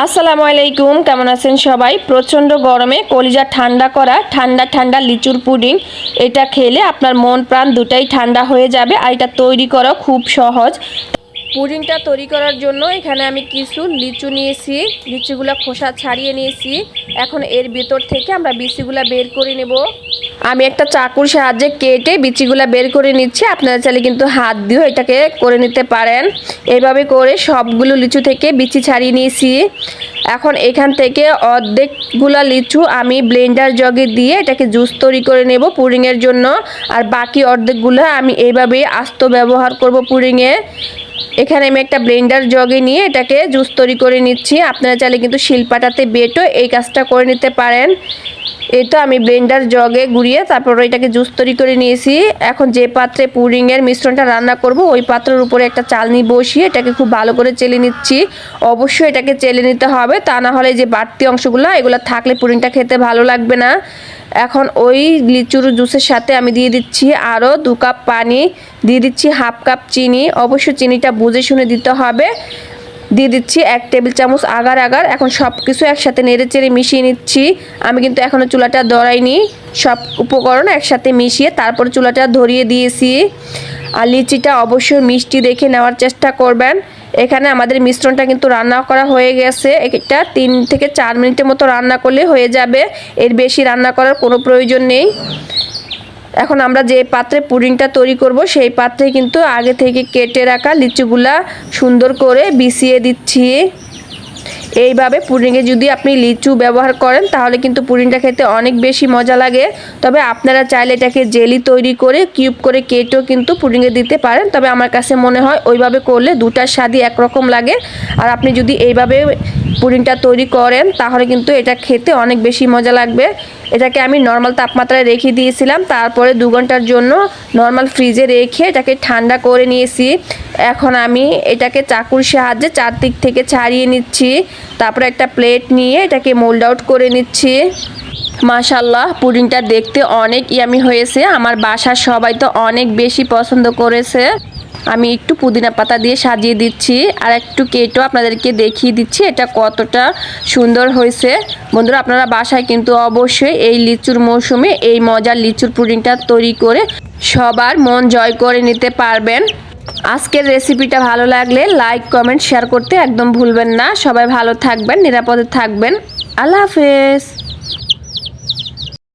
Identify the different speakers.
Speaker 1: আসসালামু আলাইকুম, কেমন আছেন সবাই? প্রচণ্ড গরমে কলিজা ঠান্ডা করা, ঠান্ডা ঠান্ডা লিচুর পুডিং, এটা খেলে আপনার মন প্রাণ দুটাই ঠান্ডা হয়ে যাবে আর এটা তৈরি করা খুব সহজ। পুডিংটা তৈরি করার জন্য এখানে আমি কিছু লিচু নিয়েছি, লিচুগুলো খোসা ছাড়িয়ে নিয়েছি। এখন এর ভিতর থেকে আমরা বিচিগুলা বের করে নেব। আমি একটা চাকুর সাহায্যে কেটে বিচিগুলা বের করে নিচ্ছি। আপনারা চাইলে কিন্তু হাত দিয়েও এটাকে করে নিতে পারেন। এইভাবে করে সবগুলো লিচু থেকে বিচি ছাড়িয়ে নিয়েছি। এখন এখান থেকে অর্ধেকগুলা লিচু আমি ব্লেন্ডার জগে দিয়ে এটাকে জুস তৈরি করে নেব পুডিংয়ের জন্য। আর বাকি অর্ধেকগুলো আমি এইভাবে আস্ত ব্যবহার করব পুডিংয়ে। এখানে আমি একটা ব্লেন্ডার জগে নিয়ে এটাকে জুস তৈরি করে নিচ্ছি। আপনারা চাইলে কিন্তু শিলপাটাতে বেটও এই কাজটা করে নিতে পারেন। তো আমি ব্লেন্ডার জগে গুড়িয়ে তারপর এটাকে জুস তৈরি করে নিয়েছি। এখন যে পাত্রে পুডিংয়ের মিশ্রণটা রান্না করব, ওই পাত্রের উপরে একটা চালনি বসিয়ে এটাকে খুব ভালো করে চেলে নিচ্ছি। অবশ্যই এটাকে চেলে নিতে হবে, তা না হলে যে বাড়তি অংশগুলো, এগুলো থাকলে পুডিংটা খেতে ভালো লাগবে না। এখন ওই লিচুর জুসের সাথে আমি দিয়ে দিচ্ছি আরও দু কাপ পানি, দিয়ে দিচ্ছি হাফ কাপ চিনি। অবশ্যই চিনিটা বুঝে শুনে দিতে হবে। দিয়ে দিচ্ছি এক টেবিল চামচ আগার আগার। এখন সব কিছু একসাথে নেড়ে চেড়ে মিশিয়ে নিচ্ছি। আমি কিন্তু এখনও চুলাটা ধরাইনি সব উপকরণ একসাথে মিশিয়ে তারপর চুলাটা ধরিয়ে দিয়েছি। আর লিচিটা অবশ্যই মিষ্টি দেখে নেওয়ার চেষ্টা করবেন। এখানে আমাদের মিশ্রণটা কিন্তু রান্না করা হয়ে গেছে। এটা তিন থেকে চার মিনিটের মতো রান্না করলে হয়ে যাবে। এর বেশি রান্না করার কোনো প্রয়োজন নেই। এখন আমরা যে পাত্রে পুডিংটা তৈরি করব, সেই পাত্রে কিন্তু আগে থেকে কেটে রাখা লিচুগুলা সুন্দর করে বিছিয়ে দিচ্ছি। এইভাবে পুডিংয়ে যদি আপনি লিচু ব্যবহার করেন, তাহলে কিন্তু পুডিংটা খেতে অনেক বেশি মজা লাগে। তবে আপনারা চাইলে এটাকে জেলি তৈরি করে, কিউব করে কেটেও কিন্তু পুডিংয়ে দিতে পারেন। তবে আমার কাছে মনে হয় ওইভাবে করলে দুটার স্বাদই একরকম লাগে। আর আপনি যদি এইভাবে পুডিংটা তৈরি করেন তাহলে কিন্তু এটা খেতে অনেক বেশি মজা লাগবে। এটাকে আমি নর্মাল তাপমাত্রায় রেখে দিয়েছিলাম, তারপরে দু ঘণ্টার জন্য নর্মাল ফ্রিজে রেখে এটাকে ঠান্ডা করে নিয়েছি। এখন আমি এটাকে চাকুর সাহায্যে চারদিক থেকে ছাড়িয়ে নিচ্ছি, তারপরে একটা প্লেট নিয়ে এটাকে মোল্ড আউট করে নিচ্ছি। মাশাল্লাহ পুডিংটা দেখতে অনেক ইয়ামি হয়েছে, আমার বাসার সবাই তো অনেক বেশি পছন্দ করেছে। আমি একটু পুদিনা পাতা দিয়ে সাজিয়ে দিচ্ছি। আর একটু কেটো আপনাদেরকে দেখিয়ে দিচ্ছি এটা কতটা সুন্দর হয়েছে। বন্ধুরা, আপনারা বাসায় কিন্তু অবশ্যই এই লিচুর মৌসুমে এই মজার লিচুর পুডিংটা তৈরি করে সবার মন জয় করে নিতে পারবেন। আজকের রেসিপিটা ভালো লাগলে লাইক, কমেন্ট, শেয়ার করতে একদম ভুলবেন না। সবাই ভালো থাকবেন, নিরাপদে থাকবেন। আল্লাহ হাফেজ।